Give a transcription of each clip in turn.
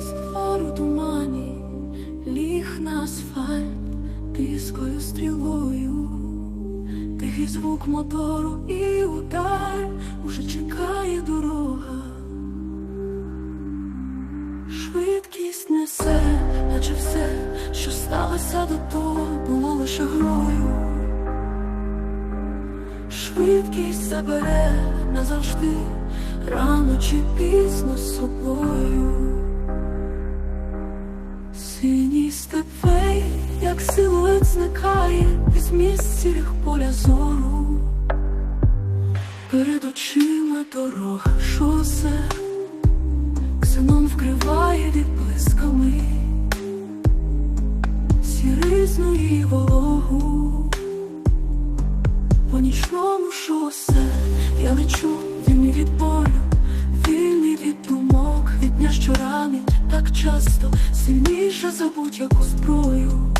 Скоро тумані ліг на асфальт піскою стрілою, тихий звук мотору і удар уже чекає дорога. Швидкість несе, наче все, що сталося до того, було лише грою. Швидкість забере назавжди, рано чи пізно. Зникає із місць поля зору. Перед очима дорога шосе, ксеном вкриває відблисками, сіризну і вологу. По нічному шосе я лечу, вільний від болю, вільний від думок, від дня, що ранить так часто, сильніше за будь-яку зброю.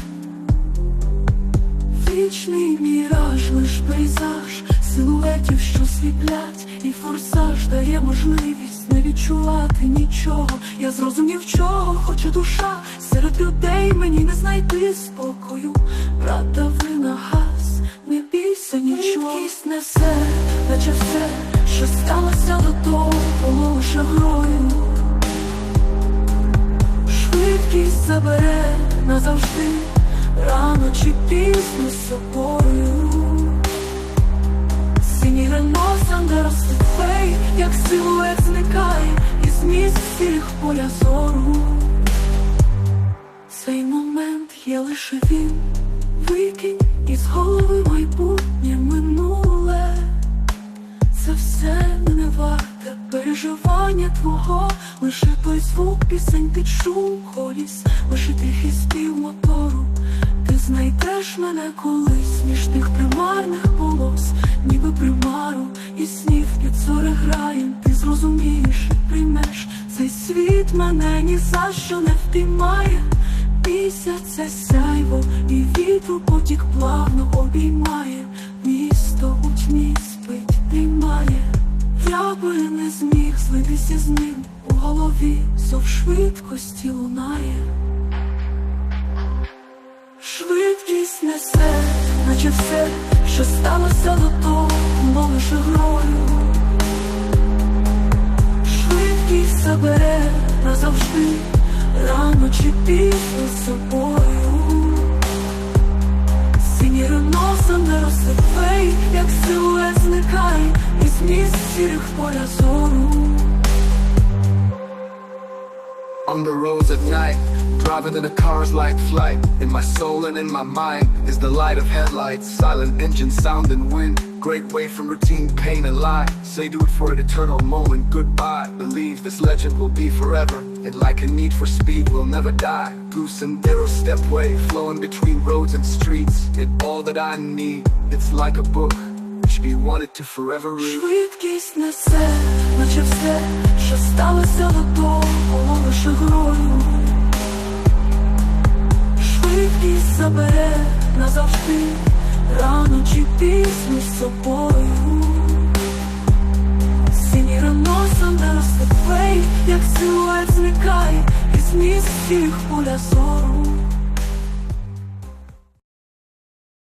Вічний міраж, лиш пейзаж, силуетів, що світлять, і форсаж дає можливість не відчувати нічого. Я зрозумів, чого хоче душа, серед людей мені не знайти спокою. Правда, ви на газ, не бійся нічого Швидкість несе, наче все, що сталося до того, було лише грою. Швидкість забере назавжди, рано чи пізно з собою. Синій рено Сандеро Степей, як силует зникає із місць сірих поля зору. Цей момент є лише він, викинь із голови майбутнє минуле. Це все не варте переживання твого, лише той звук пісень під шум коліс, лише тихий спів. Ти знайдеш мене колись між тих примарних полос, ніби примару, і снів під зори граєм. Ти зрозумієш приймеш цей світ мене ні за що не впіймає. Місяця сяйво і вітру потік плавно обіймає, місто у тьмі спить, дрімає. Я би не зміг злитися з ним у голові, зов швидкості лунає. Несе, наче все, що сталося до того, було лише грою. Швидкість забере назавжди, рано чи пізно з собою. Сині рено не розсипей, як силует зникає із місць сірих поля зору. On the roads at night, driving in the car's like flight. In my soul and in my mind is the light of headlights, silent engine, sound and wind. Great way from routine, pain and lie. Say do it for an eternal moment. Goodbye. Believe this legend will be forever. And like a need for speed will never die. Goose and arrow stepway, flowing between roads and streets. It all that I need. It's like a book, which be wanted to forever read. Швидкість несе, наче все, Що сталося до того, було лише грою. Швидкість забере назавжди, рано чи пізно з собою. Синій рено не розступей, як силует зникає із місць всіх поля зору.